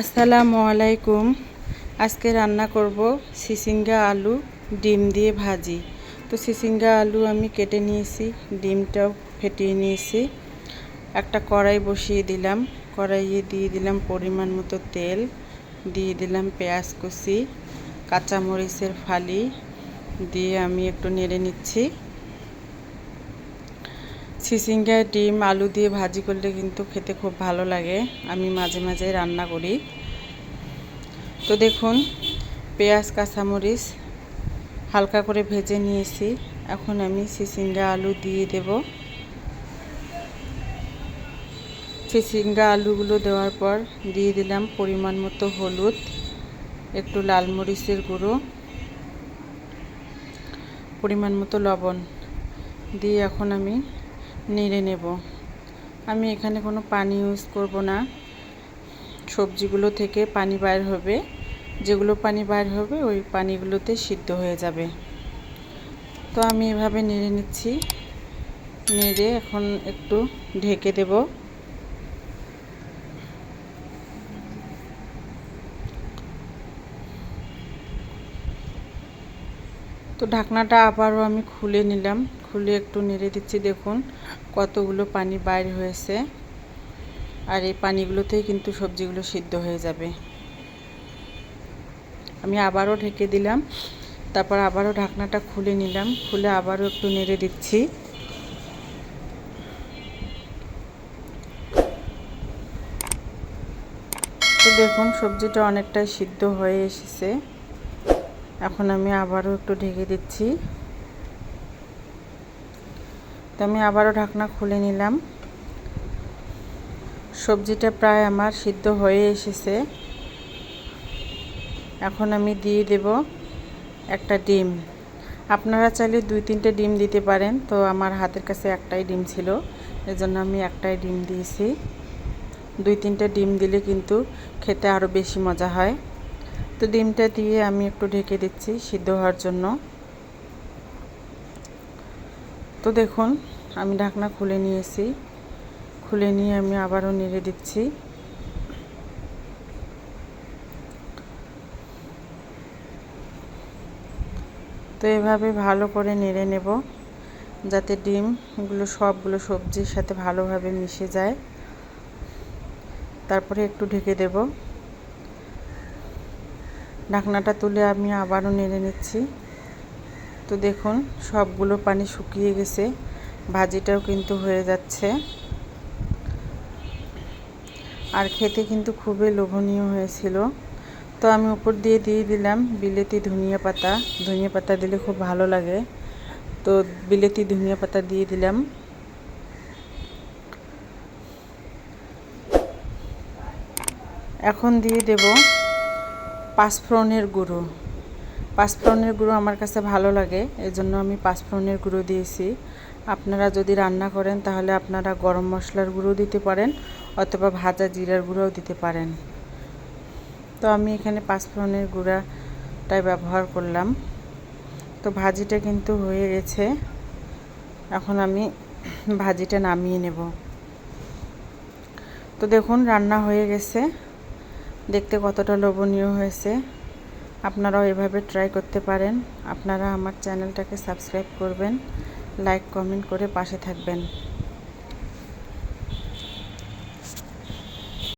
আসসালামু আলাইকুম। আজকে রান্না করব সিসিঙ্গা আলু, ডিম দিয়ে ভাজি। তো সিসিঙ্গা আলু আমি কেটে নিয়েছি, ডিমটাও ফেটিয়ে নিয়েছি। একটা কড়াই বসিয়ে দিলাম। কড়াইয়ে দিয়ে দিলাম পরিমাণ মতো তেল, দিয়ে দিলাম পেঁয়াজ কুচি, কাঁচামরিচের ফালি, দিয়ে আমি একটু নেড়ে নিচ্ছি। সিসিঙ্গা ডিম, আলু দিয়ে ভাজি করলে কিন্তু খেতে খুব ভালো লাগে। আমি মাঝে মাঝে রান্না করি। তো দেখুন, পেঁয়াজ, কাঁচামরিচ হালকা করে ভেজে নিয়েছি। এখন আমি সিসিঙ্গা আলু দিয়ে দেব। সিসিঙ্গা আলুগুলো দেওয়ার পর দিয়ে দিলাম পরিমাণ মতো হলুদ, একটু লাল মরিচের গুঁড়ো, পরিমাণ মতো লবণ। দিয়ে এখন আমি নেড়ে নেব। আমি এখানে কোনো পানি ইউজ করব না। সবজিগুলো থেকে পানি বাইর হবে। যেগুলো পানি বাইর হবে, ওই পানিগুলোতে সিদ্ধ হয়ে যাবে। তো আমি এভাবে নেড়ে নিচ্ছি। নেড়ে এখন একটু ঢেকে দেব। তো ঢাকনাটা আবারও আমি খুলে নিলাম। খুলে একটু নেড়ে দিচ্ছি, দেখুন কতগুলো পানি বাইর হয়েছে। আর এই পানিগুলোতেই কিন্তু সবজিগুলো সিদ্ধ হয়ে যাবে। আমি আবারও ঢেকে দিলাম, তারপর আবারও ঢাকনাটা খুলে নিলাম। খুলে আবারও একটু নেড়ে দিচ্ছি। তো দেখুন সবজিটা অনেকটাই সিদ্ধ হয়ে এসেছে। এখন আমি আবারও একটু ঢেকে দিচ্ছি। তো আমি আবারও ঢাকনা খুলে নিলাম। সবজিটা প্রায় আমার সিদ্ধ হয়ে এসেছে। এখন আমি দিয়ে দেব একটা ডিম। আপনারা চাইলে দুই তিনটে ডিম দিতে পারেন, তো আমার হাতের কাছে একটাই ডিম ছিল, এজন্য আমি একটাই ডিম দিয়েছি। দুই তিনটে ডিম দিলে কিন্তু খেতে আরও বেশি মজা হয়। তো ডিমটা দিয়ে আমি একটু ঢেকে দিচ্ছি সিদ্ধ হওয়ার জন্য। তো দেখুন, আমি ঢাকনা খুলে নিয়েছি। খুলে নিয়ে আমি আবারও নেড়ে দিচ্ছি। তো এভাবে ভালো করে নেড়ে নেব, যাতে ডিমগুলো সবগুলো সবজির সাথে ভালোভাবে মিশে যায়। তারপরে একটু ঢেকে দেব। ঢাকনাটা তুলে আমি আবারও নেড়ে নিচ্ছি। তো দেখুন, সবগুলো পানি শুকিয়ে গেছে। ভাজিটাও কিন্তু হয়ে যাচ্ছে। আর খেতে কিন্তু খুবই লোভনীয় হয়েছিল। তো আমি উপর দিয়ে দিয়ে দিলাম বিলেতি ধনিয়া পাতা। ধনিয়া পাতা দিলে খুব ভালো লাগে। তো বিলেতি ধনিয়া পাতা দিয়ে দিলাম। এখন দিয়ে দেব পাঁচফোড়নের গুঁড়ো। পাঁচফোড়নের গুঁড়ো আমার কাছে ভালো লাগে এই জন্য আমি পাঁচফোড়নের গুঁড়ো দিয়েছি। আপনারা যদি রান্না করেন, তাহলে আপনারা গরম মশলার গুঁড়ো দিতে পারেন, অথবা ভাজা জিরার গুঁড়োও দিতে পারেন। তো আমি এখানে পাঁচফোড়নের গুঁড়াটাই ব্যবহার করলাম। তো ভাজিটা কিন্তু হয়ে গেছে। এখন আমি ভাজিটা নামিয়ে নেব। তো দেখুন, রান্না হয়ে গেছে। দেখতে কতটা লোভনীয় হয়েছে। আপনারাও এভাবে ট্রাই করতে পারেন। আপনারা আমার চ্যানেলটাকে সাবস্ক্রাইব করবেন লাইক কমেন্ট করে পাশে থাকবেন।